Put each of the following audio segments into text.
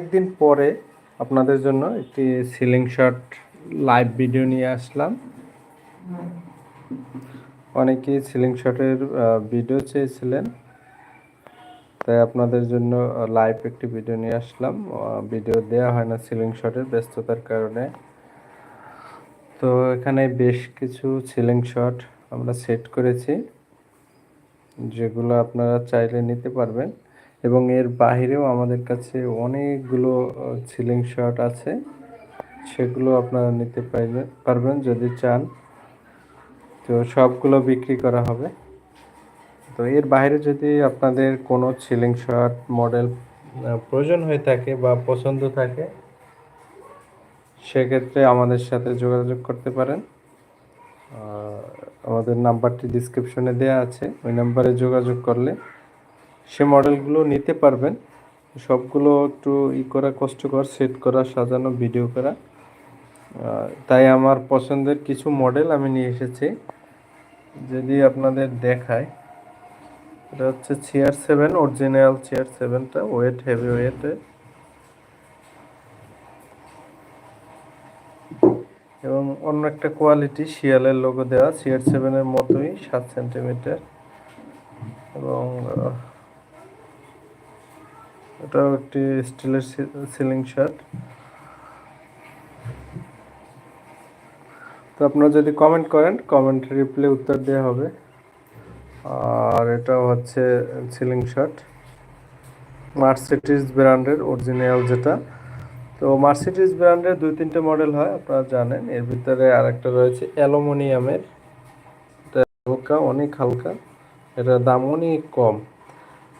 একদিন পরে আপনাদের জন্য একটি সিলিং শট লাইভ ভিডিও নিয়ে আসলাম। অনেকেই সিলিং শটের ভিডিও চেয়েছিলেন। তাই আপনাদের জন্য লাইভ একটি ভিডিও নিয়ে আসলাম। ভিডিও দেওয়া হয় না সিলিং শটের ব্যস্ততার কারণে। তো এখানে বেশ কিছু সিলিং শট আমরা সেট করেছি, যেগুলো আপনারা চাইলে নিতে পারবেন। এবং এর বাহিরেও আমাদের কাছে অনেকগুলো সিলিং শট আছে। সেগুলো আপনারা নিতে পারবেন পারবেন যদি চান। তো সবগুলো বিক্রি করা হবে। তো এর বাইরে যদি আপনাদের কোনো সিলিং শট মডেল প্রয়োজন হয়ে থাকে বা পছন্দ থাকে, সেক্ষেত্রে আমাদের সাথে যোগাযোগ করতে পারেন। আমাদের নাম্বারটি ডিসক্রিপশনে দেওয়া আছে। ওই নাম্বারে যোগাযোগ করলে সে মডেলগুলো নিতে পারবেন। সবগুলো একটু ই করা কষ্টকর, সেট করা, সাজানো, ভিডিও করা। তাই আমার পছন্দের কিছু মডেল আমি নিয়ে এসেছি। যদি আপনাদের দেখায়, এটা হচ্ছে চেয়ার সেভেন, অরিজিনাল চেয়ার সেভেনটা, ওয়েট, হেভি ওয়েটে এবং অন্য একটা কোয়ালিটি, শিয়ালের লোগো দেওয়া, চেয়ার সেভেনের মতোই, সাত সেন্টিমিটার এবং এটাও একটি স্টিলের সিলিং শার্ট তো আপনারা যদি কমেন্ট করেন কমেন্ট রিপ্লাই উত্তর দেওয়া হবে। আর এটাও হচ্ছে সিলিং শার্ট মার্সিডিস ব্র্যান্ডের অরিজিনাল যেটা। তো মার্সিডিস ব্র্যান্ডের দুই তিনটে মডেল হয়, আপনারা জানেন। এর ভিতরে আরেকটা রয়েছে অ্যালুমিনিয়ামের। এটা হালকা, অনেক হালকা। এটার দাম অনেক কম।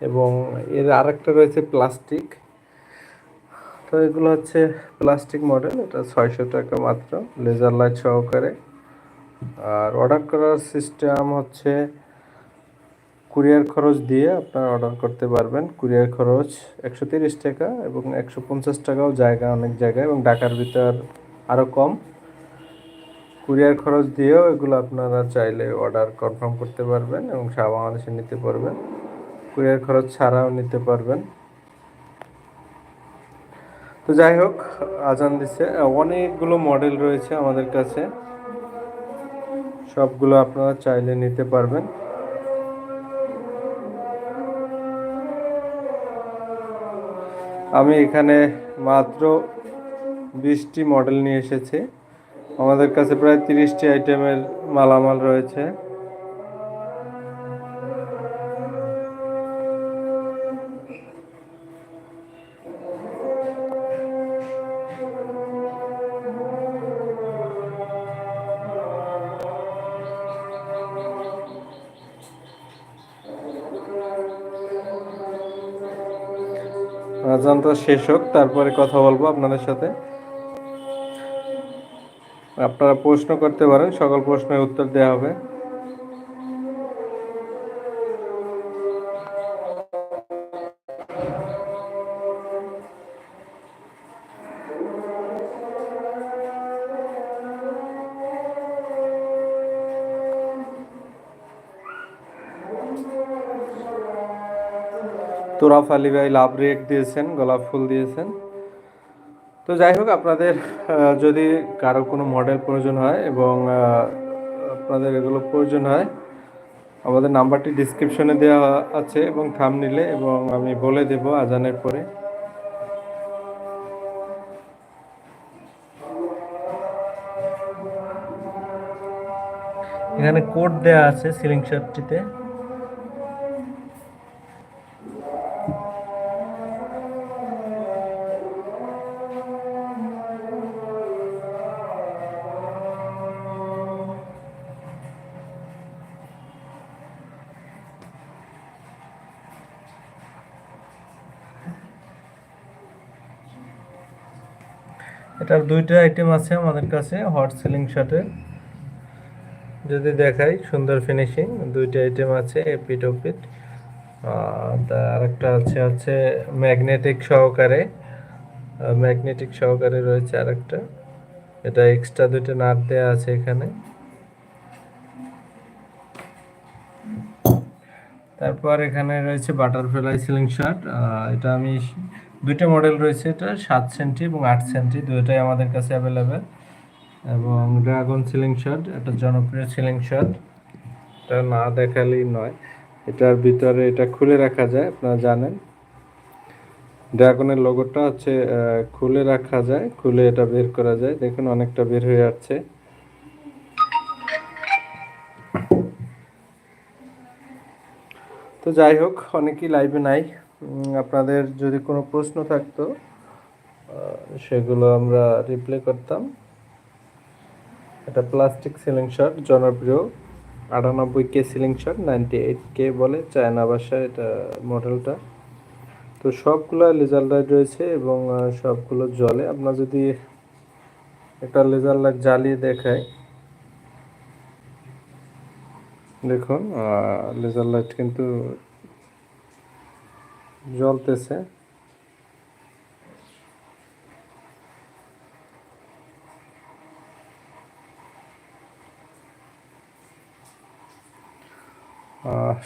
এবং এর আরেকটা রয়েছে প্লাস্টিক তো এগুলো হচ্ছে প্লাস্টিক মডেল এটা ছয়শো টাকা মাত্র লেজার লাইট সহকারে। আর অর্ডার করার সিস্টেম হচ্ছে কুরিয়ার খরচ দিয়ে আপনারা অর্ডার করতে পারবেন। কুরিয়ার খরচ একশো তিরিশ টাকা এবং একশো পঞ্চাশ টাকাও জায়গা, অনেক জায়গায় এবং ঢাকার ভিতর আরও কম। কুরিয়ার খরচ দিয়েও এগুলো আপনারা চাইলে অর্ডার কনফার্ম করতে পারবেন এবং সারা বাংলাদেশে নিতে পারবেন। কুরিয়ার খরচ ছাড়াও নিতে পারবেন। তো যাই হোক, আজান দিচ্ছে অনেকগুলো মডেল রয়েছে আমাদের কাছে। সবগুলো আপনারা চাইলে নিতে পারবেন। আমি এখানে মাত্র বিশটি মডেল নিয়ে এসেছি। আমাদের কাছে প্রায় তিরিশটি আইটেমের মালামাল রয়েছে। আজানটা শেষ হোক, তারপরে কথা বলব আপনাদের সাথে। আপনারা প্রশ্ন করতে পারেন, সকল প্রশ্নের উত্তর দেওয়া হবে। তোরাফ আলী ভাই লাভ রেক দিয়েছেন, গোলাপ ফুল দিয়েছেন। তো যাই হোক, আপনাদের যদি কারও কোনো মডেল প্রয়োজন হয় এবং আপনাদের এগুলো প্রয়োজন হয়, আমাদের নাম্বারটি ডিসক্রিপশনে দেওয়া আছে এবং থাম নিলে এবং আমি বলে দেব আজানের পরে। এখানে কোড দেওয়া আছে সিলিং শার্টটিতে এটার দুইটা আইটেম আছে আমাদের কাছে হট সিলিং শার্টের যদি দেখাই, সুন্দর ফিনিশিং দুইটা আইটেম আছে এপিট ওপিট আরেকটা আছে হচ্ছে ম্যাগনেটিক সহকারে। ম্যাগনেটিক সহকারে রয়েছে আরেকটা। এটা এক্সট্রা দুইটা নাট দেওয়া আছে এখানে। তারপর এখানে রয়েছে বাটারফ্লাই সিলিং শার্ট এটা আমি দুইটা মডেল রয়েছে, এটা সাত সেন্টি এবং আট সেন্টি দুইটাই আমাদের কাছে অ্যাভেলেবেল এবং ড্রাগন সিলিং শট এটা জনপ্রিয় সিলিং শট এটা না দেখালেই নয়, এটার ভিতরে এটা খুলে রাখা যায়, আপনারা জানেন। ড্রাগনের লোগোটা হচ্ছে খুলে রাখা যায়, খুলে এটা বের করা যায়। দেখুন, অনেকটা বের হয়ে যাচ্ছে তো যাই হোক, অনেকেই লাইভে নাই। আপনাদের যদি কোনো প্রশ্ন থাকতো সেগুলো আমরা রিপ্লে করতাম। এটা প্লাস্টিক সিলিং শট জনপ্রিয়, আটানব্বই কে সিলিং শট নাইনটি এইট কে বলে, চায়না ভাষায় এটা মডেলটা। তো সবগুলো লেজার লাইট রয়েছে এবং সবগুলো জলে আপনার যদি একটা লেজার লাইট জ্বালিয়ে দেখায়, দেখুন লেজার লাইট কিন্তু জ্বলতেছে।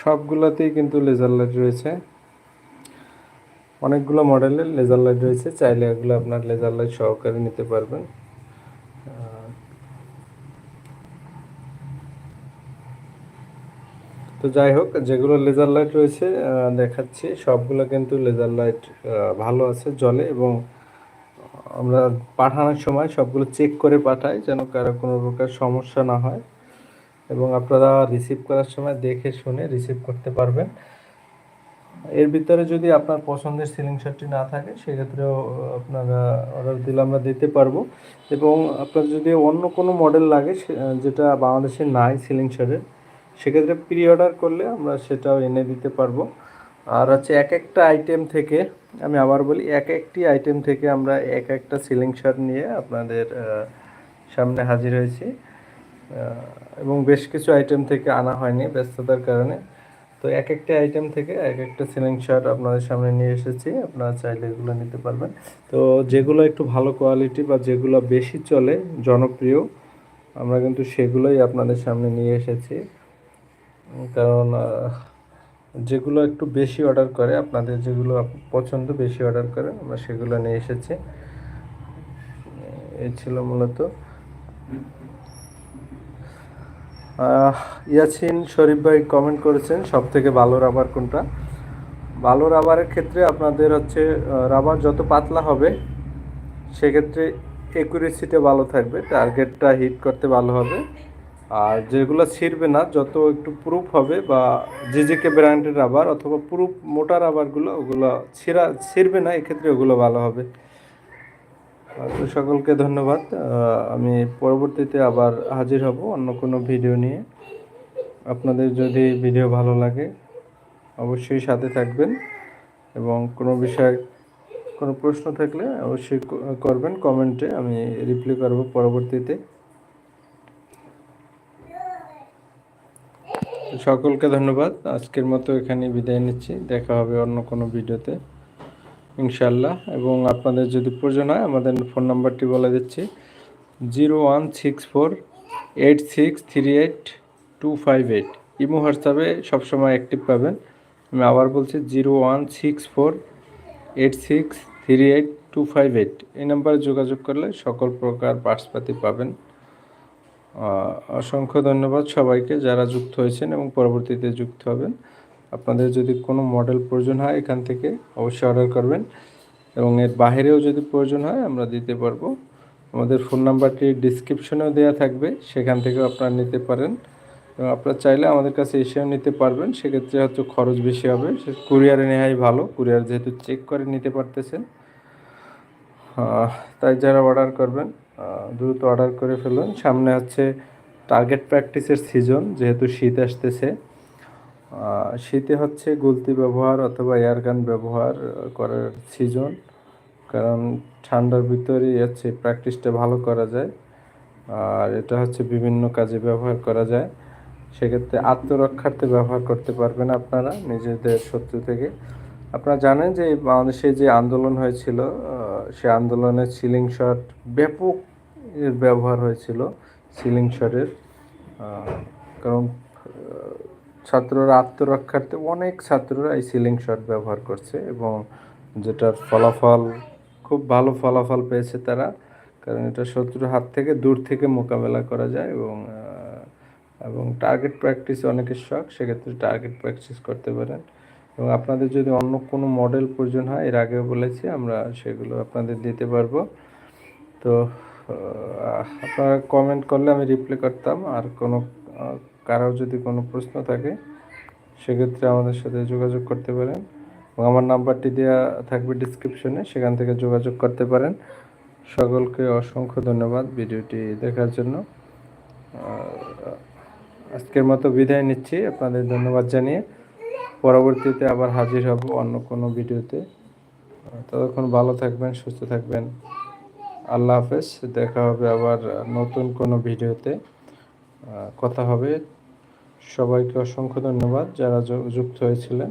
সবগুলোতেই কিন্তু লেজার লাইট রয়েছে। অনেকগুলো মডেলের লেজার লাইট রয়েছে। চাইলে এগুলো আপনার লেজার লাইট সহকারে নিতে পারবেন। তো যাই হোক, যেগুলো লেজার লাইট রয়েছে দেখাচ্ছি। সবগুলো কিন্তু লেজার লাইট ভালো আছে জলে এবং আমরা পাঠানোর সময় সবগুলো চেক করে পাঠাই যেন কারও কোনো প্রকার সমস্যা না হয়। এবং আপনারা রিসিভ করার সময় দেখে শুনে রিসিভ করতে পারবেন। এর ভিতরে যদি আপনার পছন্দের সিলিং শটটি না থাকে, সেক্ষেত্রেও আপনারা অর্ডার দিলে আমরা দিতে পারব। এবং আপনার যদি অন্য কোনো মডেল লাগে যেটা বাংলাদেশে নাই সিলিং শটের সেক্ষেত্রে প্রি অর্ডার করলে আমরা সেটাও এনে দিতে পারব। আর হচ্ছে এক একটা আইটেম থেকে, আমি আবার বলি, এক একটি আইটেম থেকে আমরা এক একটা সিলিং শার্ট নিয়ে আপনাদের সামনে হাজির হয়েছি। এবং বেশ কিছু আইটেম থেকে আনা হয়নি ব্যস্ততার কারণে। তো এক একটা আইটেম থেকে এক একটা সিলিং শার্ট আপনাদের সামনে নিয়ে এসেছি, আপনারা চাইলে এগুলো নিতে পারবেন। তো যেগুলো একটু ভালো কোয়ালিটি বা যেগুলো বেশি চলে, জনপ্রিয়, আমরা কিন্তু সেগুলোই আপনাদের সামনে নিয়ে এসেছি। কারণ যেগুলো একটু বেশি অর্ডার করে, আপনাদের যেগুলো পছন্দ বেশি অর্ডার করে, আমরা সেগুলো নিয়ে এসেছি। এই ছিল মূলত। ইয়াসিন শরীফ ভাই কমেন্ট করেছেন সব থেকে ভালো রাবার কোনটা? ভালো রাবারের ক্ষেত্রে আপনাদের হচ্ছে রাবার যত পাতলা হবে, সেক্ষেত্রে একুরেসিটা ভালো থাকবে টার্গেটটা হিট করতে ভালো হবে। আর যেগুলো ছিঁড়বে না, যত একটু প্রুফ হবে বা জিজেকে ব্র্যান্ডের রাবার অথবা প্রুফ মোটা রাবারগুলো ওগুলো ছিঁড়া, ছিঁড়বে না, এক্ষেত্রে ওগুলো ভালো হবে। তো সকলকে ধন্যবাদ। আমি পরবর্তীতে আবার হাজির হব অন্য কোনো ভিডিও নিয়ে। আপনাদের যদি ভিডিও ভালো লাগে, অবশ্যই সাথে থাকবেন এবং কোনো বিষয়ে কোনো প্রশ্ন থাকলে অবশ্যই করবেন। কমেন্টে আমি রিপ্লাই করব পরবর্তীতে। সকলকে ধন্যবাদ। আজকের মতো এখানে বিদায় নিচ্ছি। দেখা হবে অন্য কোনো ভিডিওতে ইনশাল্লাহ এবং আপনাদের যদি প্রয়োজন হয়, আমাদের ফোন নাম্বারটি বলে দিচ্ছি। Zero one six four eight six three eight two five eight. Imo হোয়াটসঅ্যাপে সবসময় অ্যাক্টিভ পাবেন। আমি আবার বলছি, zero one six four eight six three eight two five eight. এই নাম্বারে যোগাযোগ করলে সকল প্রকার পার্সপাতি পাবেন। অসংখ্য ধন্যবাদ সবাইকে যারা যুক্ত হয়েছেন এবং পরবর্তীতে যুক্ত হবেন। আপনাদের যদি কোনো মডেল প্রয়োজন হয় এখান থেকে অবশ্যই অর্ডার করবেন এবং এর বাইরেও যদি প্রয়োজন হয় আমরা দিতে পারব। আমাদের ফোন নাম্বারটি ডিসক্রিপশনেও দেওয়া থাকবে, সেখান থেকেও আপনারা নিতে পারেন। এবং আপনারা চাইলে আমাদের কাছে এসেও নিতে পারবেন, সেক্ষেত্রে হয়তো খরচ বেশি হবে। সে কুরিয়ারে নেওয়াই ভালো কুরিয়ার যেহেতু চেক করে নিতে পারতেছেন। তাই যারা অর্ডার করবেন দ্রুত অর্ডার করে ফেলুন। সামনে হচ্ছে টার্গেট প্র্যাকটিসের সিজন যেহেতু শীত আসতেছে। শীতে হচ্ছে গুলতি ব্যবহার অথবা এয়ারগান ব্যবহার করার সিজন কারণ ঠান্ডার ভিতরেই হচ্ছে প্র্যাকটিসটা ভালো করা যায়। আর এটা হচ্ছে বিভিন্ন কাজে ব্যবহার করা যায়। সেক্ষেত্রে আত্মরক্ষার্থে ব্যবহার করতে পারবেন আপনারা, নিজেদের শত্রু থেকে। আপনারা জানেন যে বাংলাদেশে যে আন্দোলন হয়েছিল সে আন্দোলনে সিলিং শট ব্যাপক এর ব্যবহার হয়েছিল সিলিং শটের কারণ ছাত্ররা আত্মরক্ষার্থে অনেক ছাত্ররা এই সিলিং শট ব্যবহার করছে এবং যেটার ফলাফল, খুব ভালো ফলাফল পেয়েছে তারা। কারণ এটা শত্রুর হাত থেকে দূর থেকে মোকাবেলা করা যায় এবং এবং টার্গেট প্র্যাকটিস অনেকের শখ, সেক্ষেত্রে টার্গেট প্র্যাকটিস করতে পারেন। এবং আপনাদের যদি অন্য কোনো মডেল প্রয়োজন হয়, এর আগেও বলেছি, আমরা সেগুলো আপনাদের দিতে পারব। তো আপনারা কমেন্ট করলে আমি রিপ্লাই করতাম। আর কোনো কারও যদি কোনো প্রশ্ন থাকে, সেক্ষেত্রে আমাদের সাথে যোগাযোগ করতে পারেন। এবং আমার নাম্বারটি দেওয়া থাকবে ডিসক্রিপশনে সেখান থেকে যোগাযোগ করতে পারেন। সকলকে অসংখ্য ধন্যবাদ ভিডিওটি দেখার জন্য। আজকের মতো বিদায় নিচ্ছি। আপনাদের ধন্যবাদ জানিয়ে পরবর্তীতে আবার হাজির হব অন্য কোনো ভিডিওতে। ততক্ষণ ভালো থাকবেন, সুস্থ থাকবেন। আল্লাহ হাফেজ, দেখা হবে আবার নতুন কোনো ভিডিওতে। কথা হবে। সবাইকে অসংখ্য ধন্যবাদ যারা যুক্ত হয়েছিলেন।